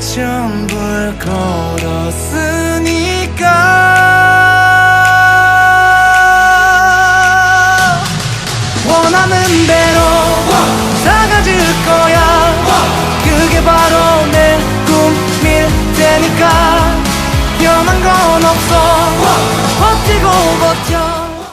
내 전부를 걸었으니까